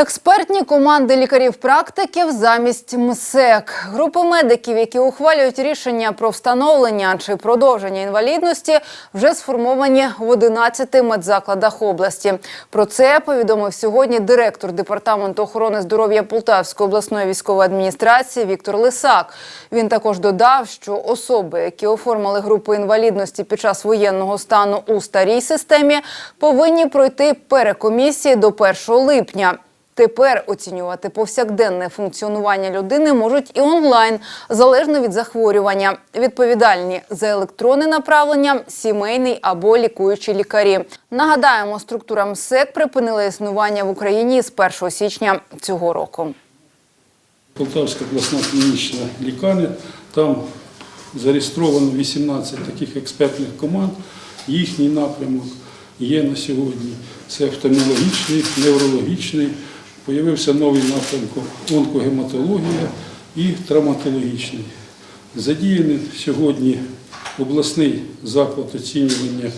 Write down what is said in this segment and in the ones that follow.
Експертні команди лікарів-практиків замість МСЕК. Групи медиків, які ухвалюють рішення про встановлення чи продовження інвалідності, вже сформовані в 11 медзакладах області. Про це повідомив сьогодні директор департаменту охорони здоров'я Полтавської обласної військової адміністрації Віктор Лисак. Він також додав, що особи, які оформили групи інвалідності під час воєнного стану у старій системі, повинні пройти перекомісії до 1 липня. Тепер оцінювати повсякденне функціонування людини можуть і онлайн, залежно від захворювання. Відповідальні за електронне направлення, сімейний або лікуючі лікарі. Нагадаємо, структура МСЕК припинила існування в Україні з 1 січня цього року. Полтавська обласна клінічна лікарня. Там зареєстровано 18 таких експертних команд. Їхній напрямок є на сьогодні. Це офтальмологічний, неврологічний. Появився новий напрямок онкогематологія і травматологічний. Задіяний сьогодні обласний заклад оцінювання,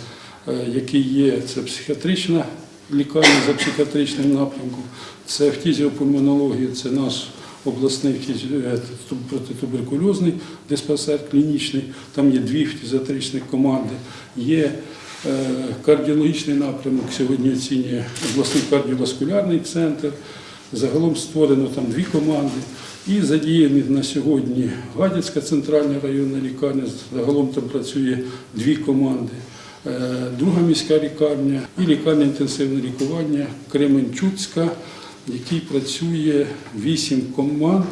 е, який є, це психіатрична лікарня за психіатричним напрямком, це фтізіопульмонологія, це наш обласний е, протитуберкульозний диспансер клінічний, там є дві фтізіатричних команди, є кардіологічний напрямок, сьогодні оцінює обласний кардіоваскулярний центр. Загалом створено там дві команди. І задіяні на сьогодні Гадяцька центральна районна лікарня, загалом там працює дві команди. Е, Друга міська лікарня і лікарня інтенсивного лікування Кременчуцька, в якій працює вісім команд